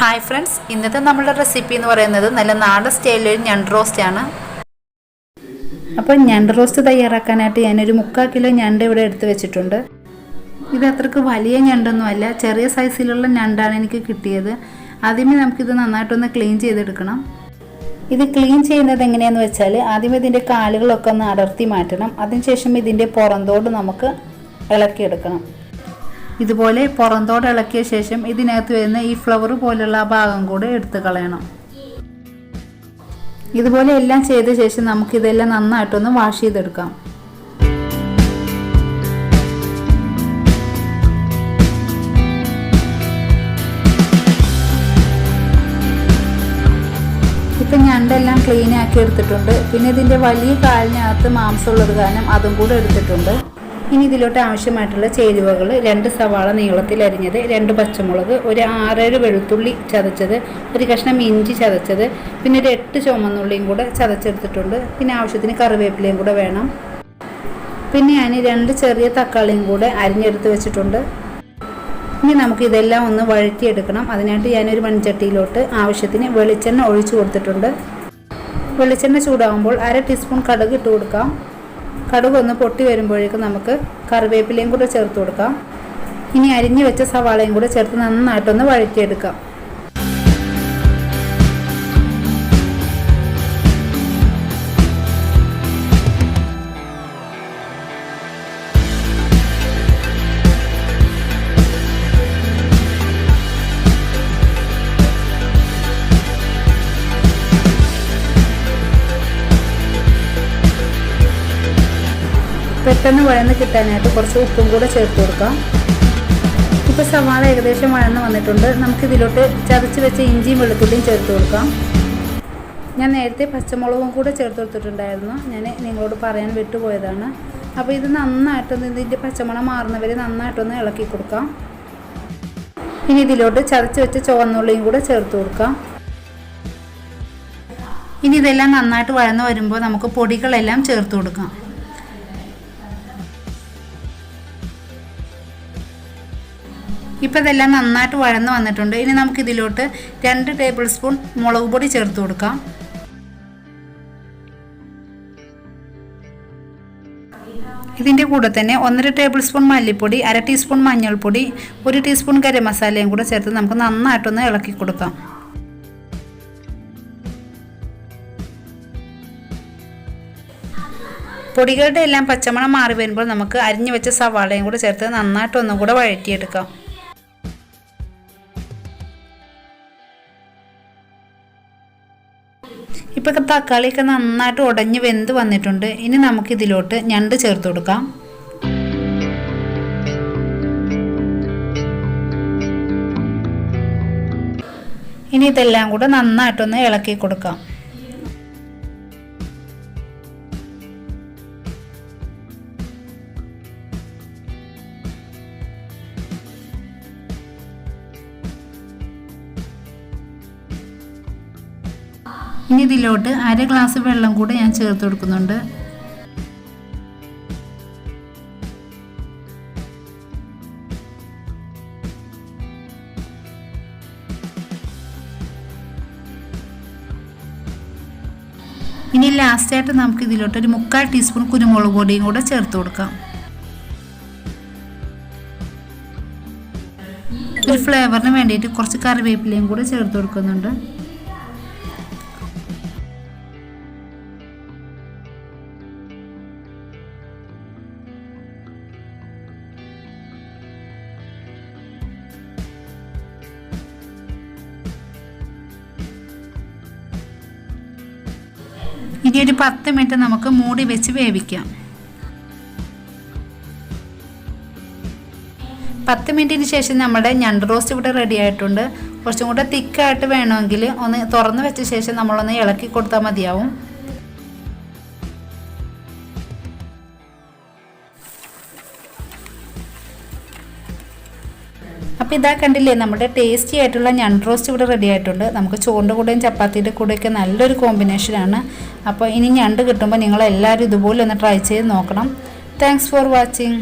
Hi friends ഇന്നത്തെ നമ്മുടെ recipe എന്ന് പറയുന്നത് നല്ല നാടൻ സ്റ്റൈലിൽ ഞണ്ട് റോസ്റ്റ് ആണ്. അപ്പോൾ ഞണ്ട് റോസ്റ്റ് തയ്യാറാക്കാനായിട്ട് ഞാനൊരു മുക്കാൽ കിലോ ഞണ്ട് ഇവിടെ എടുത്ത് വെച്ചിട്ടുണ്ട്. ഇത് അത്രയ്ക്ക് വലിയ ഞണ്ടൊന്നുമല്ല ചെറിയ സൈസിലുള്ള ഞണ്ടാണ് എനിക്ക് കിട്ടിയത്. ആദ്യമേ നമുക്കിത് നന്നായിട്ടൊന്ന് ക്ലീൻ ചെയ്തെടുക്കണം. ഇത് ക്ലീൻ ചെയ്യുന്നത് എങ്ങനെയാണെന്ന് വെച്ചാൽ ആദ്യം ഇതിന്റെ കാലുകളൊക്കെ ഒന്ന് അടർത്തി മാറ്റണം. അതിനുശേഷം ഇതിന്റെ പുറന്തോട് നമുക്ക് ഇളക്കിയെടുക്കണം. ഇതുപോലെ പുറന്തോട് ഇളക്കിയ ശേഷം ഇതിനകത്ത് വരുന്ന ഈ ഫ്ലവർ പോലുള്ള ഭാഗം കൂടെ എടുത്ത് കളയണം. ഇതുപോലെ എല്ലാം ചെയ്ത ശേഷം നമുക്കിതെല്ലാം നന്നായിട്ടൊന്ന് വാഷ് ചെയ്തെടുക്കാം. ഇപ്പം ഞണ്ടെല്ലാം ക്ലീൻ ആക്കി എടുത്തിട്ടുണ്ട്. പിന്നെ ഇതിന്റെ വലിയ കാലിനകത്ത് മാംസമുള്ളത് കാരണം അതും കൂടെ എടുത്തിട്ടുണ്ട്. ഇനി ഇതിലോട്ട് ആവശ്യമായിട്ടുള്ള ചേരുവകൾ രണ്ട് സവാള നീളത്തിൽ അരിഞ്ഞത് രണ്ട് പച്ചമുളക് ഒരു ആറേഴ് വെളുത്തുള്ളി ചതച്ചത് ഒരു കഷ്ണം ഇഞ്ചി ചതച്ചത് പിന്നെ ഒരു എട്ട് ചുമന്നുള്ളിയും കൂടെ ചതച്ചെടുത്തിട്ടുണ്ട്. പിന്നെ ആവശ്യത്തിന് കറിവേപ്പിലയും കൂടെ വേണം. പിന്നെ ഞാൻ രണ്ട് ചെറിയ തക്കാളിയും കൂടെ അരിഞ്ഞെടുത്ത് വെച്ചിട്ടുണ്ട്. ഇനി നമുക്ക് ഇതെല്ലാം ഒന്ന് വഴറ്റിയെടുക്കണം. അതിനായിട്ട് ഞാനൊരു മൺചട്ടിയിലോട്ട് ആവശ്യത്തിന് വെളിച്ചെണ്ണ ഒഴിച്ചു കൊടുത്തിട്ടുണ്ട്. വെളിച്ചെണ്ണ ചൂടാകുമ്പോൾ അര ടീസ്പൂൺ കടുക് ഇട്ട് കൊടുക്കാം. കടുക് ഒന്ന് പൊട്ടി വരുമ്പോഴേക്കും നമുക്ക് കറിവേപ്പിലയും കൂടെ ചേർത്ത് കൊടുക്കാം. ഇനി അരിഞ്ഞു വെച്ച സവാളയും കൂടെ ചേർത്ത് നന്നായിട്ടൊന്ന് വഴറ്റിയെടുക്കാം. പെട്ടെന്ന് വഴന്ന് കിട്ടാനായിട്ട് കുറച്ച് ഉപ്പും കൂടെ ചേർത്ത് കൊടുക്കാം. ഇപ്പോൾ സവാള ഏകദേശം വഴന്ന് വന്നിട്ടുണ്ട്. നമുക്കിതിലോട്ട് ചതച്ച് വെച്ച ഇഞ്ചിയും വെളുത്തുള്ളിയും ചേർത്ത് കൊടുക്കാം. ഞാൻ നേരത്തെ പച്ചമുളകും കൂടെ ചേർത്ത് കൊടുത്തിട്ടുണ്ടായിരുന്നു. ഞാൻ നിങ്ങളോട് പറയാൻ വിട്ടുപോയതാണ്. അപ്പോൾ ഇത് നന്നായിട്ടൊന്ന് ഇതിന്റെ പച്ചമുളക് മാറുന്നവരെ നന്നായിട്ടൊന്ന് ഇളക്കി കൊടുക്കാം. ഇനി ഇതിലോട്ട് ചതച്ച് വെച്ച ചുവന്നുള്ളിയും കൂടെ ചേർത്ത് കൊടുക്കാം. ഇനി ഇതെല്ലാം നന്നായിട്ട് വഴന്ന് വരുമ്പോൾ നമുക്ക് പൊടികളെല്ലാം ചേർത്ത് കൊടുക്കാം. ഇപ്പോൾ ഇതെല്ലാം നന്നായിട്ട് വഴന്ന് വന്നിട്ടുണ്ട്. ഇനി നമുക്ക് ഇതിലോട്ട് രണ്ട് ടേബിൾ സ്പൂൺ മുളക് പൊടി ചേർത്ത് കൊടുക്കാം. ഇതിന്റെ കൂടെ തന്നെ ഒന്നര ടേബിൾ സ്പൂൺ മല്ലിപ്പൊടി അര ടീസ്പൂൺ മഞ്ഞൾപ്പൊടി ഒരു ടീസ്പൂൺ ഗരം മസാലയും കൂടെ ചേർത്ത് നമുക്ക് നന്നായിട്ടൊന്ന് ഇളക്കി കൊടുക്കാം. പൊടികളുടെ എല്ലാം പച്ചമണം മാറി വരുമ്പോൾ നമുക്ക് അരിഞ്ഞു വെച്ച സവാളയും കൂടെ ചേർത്ത് നന്നായിട്ടൊന്നും കൂടെ വഴറ്റിയെടുക്കാം. ഇപ്പോൾ തക്കാളിയൊക്കെ നന്നായിട്ട് ഉടഞ്ഞ് വെന്ത് വന്നിട്ടുണ്ട്. ഇനി നമുക്ക് ഇതിലോട്ട് ഞണ്ട് ചേർത്ത് കൊടുക്കാം. ഇനി ഇതെല്ലാം കൂടെ നന്നായിട്ടൊന്ന് ഇളക്കി കൊടുക്കാം. ഇനി ഇതിലോട്ട് അര ഗ്ലാസ് വെള്ളം കൂടെ ഞാൻ ചേർത്ത് കൊടുക്കുന്നുണ്ട്. ഇനി ലാസ്റ്റായിട്ട് നമുക്ക് ഇതിലോട്ട് ഒരു മുക്കാൽ ടീസ്പൂൺ കുരുമുളക് പൊടിയും കൂടെ ചേർത്ത് കൊടുക്കാം. ഒരു ഫ്ലേവറിന് വേണ്ടിയിട്ട് കുറച്ച് കറിവേപ്പിലയും കൂടെ ചേർത്ത് കൊടുക്കുന്നുണ്ട്. ഇനി ഒരു പത്ത് മിനിറ്റ് നമുക്ക് മൂടി വെച്ച് വേവിക്കാം. പത്ത് മിനിറ്റിന് ശേഷം നമ്മുടെ ഞണ്ട് റോസ്റ്റ് ഇവിടെ റെഡി ആയിട്ടുണ്ട്. കുറച്ചും കൂടെ തിക്കായിട്ട് വേണമെങ്കിൽ ഒന്ന് തുറന്ന് വെച്ച ശേഷം നമ്മളൊന്ന് ഇളക്കി കൊടുത്താൽ മതിയാവും. അപ്പോൾ ഇതാ കണ്ടില്ലേ നമ്മുടെ ടേസ്റ്റി ആയിട്ടുള്ള ഞണ്ട് റോസ്റ്റ് ഇവിടെ റെഡി ആയിട്ടുണ്ട്. നമുക്ക് ചോറിന്റെ കൂടെയും ചപ്പാത്തിയുടെ കൂടെയൊക്കെ നല്ലൊരു കോമ്പിനേഷനാണ് അപ്പോൾ ഇനി ഞണ്ട് കിട്ടുമ്പോൾ നിങ്ങളെല്ലാവരും ഇതുപോലെ ഒന്ന് ട്രൈ ചെയ്ത് നോക്കണം. Thanks for watching